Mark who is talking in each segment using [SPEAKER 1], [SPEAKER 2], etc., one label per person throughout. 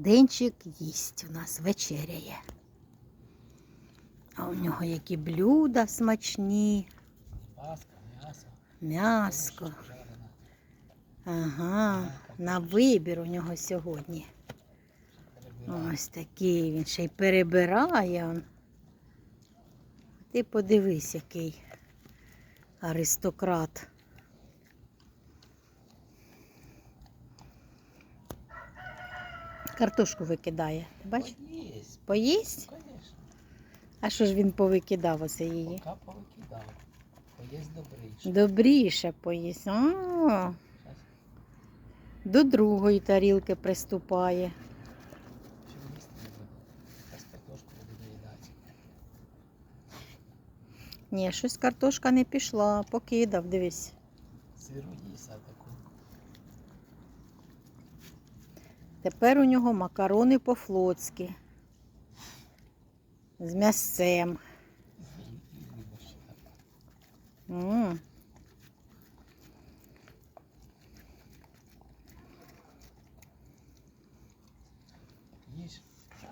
[SPEAKER 1] Денчик їсть у нас вечеряє. А у нього які блюда смачні,
[SPEAKER 2] Паска, м'ясо.
[SPEAKER 1] м'яско. Ага, на вибір у нього сьогодні. Ось такий він ще й перебирає. Он. Ти подивись, який аристократ. Картошку викидає. Бачиш?
[SPEAKER 2] Поїсть,
[SPEAKER 1] Поїсть? А що ж він повикидав оце її?
[SPEAKER 2] Пока повикидав. Поїсть добріше.
[SPEAKER 1] Добріше поїсть. А,
[SPEAKER 2] Щас.
[SPEAKER 1] до другої тарілки приступає. Ні, щось картошка не пішла, покидав, дивись.
[SPEAKER 2] Сиру їсть, а таку.
[SPEAKER 1] Тепер у нього макарони по-флотськи. З м'ясцем.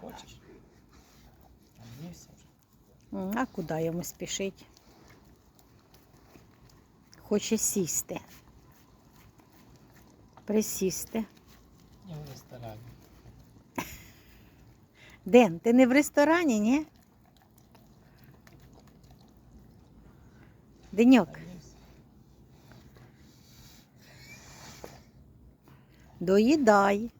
[SPEAKER 2] Хочеш? А
[SPEAKER 1] куди йому спішить? Хоче сісти. Присісти.
[SPEAKER 2] Не в ресторані.
[SPEAKER 1] Ден, ти не в ресторані, ні? Деньок, доїдай.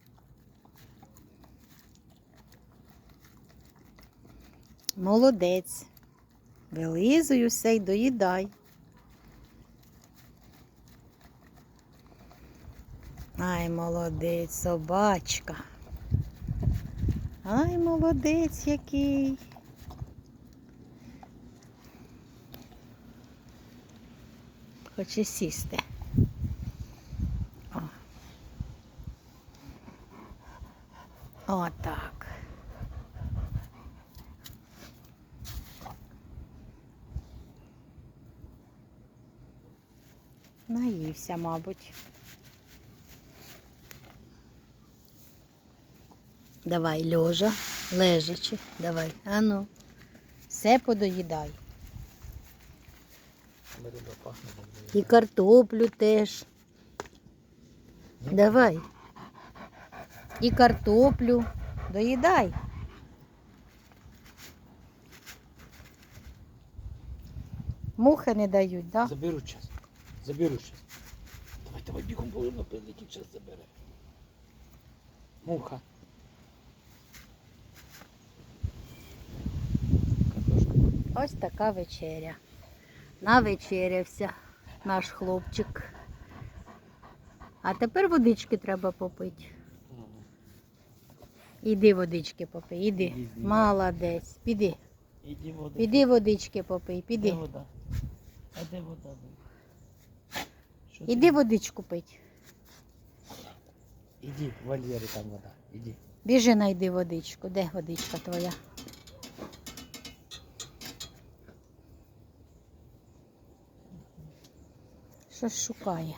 [SPEAKER 1] Молодець. Вилизуй усе й доїдай. Ай, молодець, собачка. Ай, молодець який. Хоче сісти. О. Отак. Наївся, мабуть. Давай, лежа, лежачи. Давай, ану. Все подоїдай. І картоплю теж. Давай. І картоплю. Доїдай. Мухи не дають, так? Да?
[SPEAKER 2] Заберу час. Заберу час. Давай, давай бігом, бо прилетить, час забере. Муха.
[SPEAKER 1] Ось така вечеря. Навечерявся наш хлопчик. А тепер водички треба попити. Іди водички попий, іди.
[SPEAKER 2] Іди.
[SPEAKER 1] Молодець. Піди.
[SPEAKER 2] Іди вода.
[SPEAKER 1] Піди водички попий,
[SPEAKER 2] Де
[SPEAKER 1] піди.
[SPEAKER 2] вода? А де вода? Що ти?
[SPEAKER 1] Іди водичку пить.
[SPEAKER 2] Іди, в вольєрі там вода. Іди.
[SPEAKER 1] Біжи найди водичку. Де водичка твоя? Щось шукає.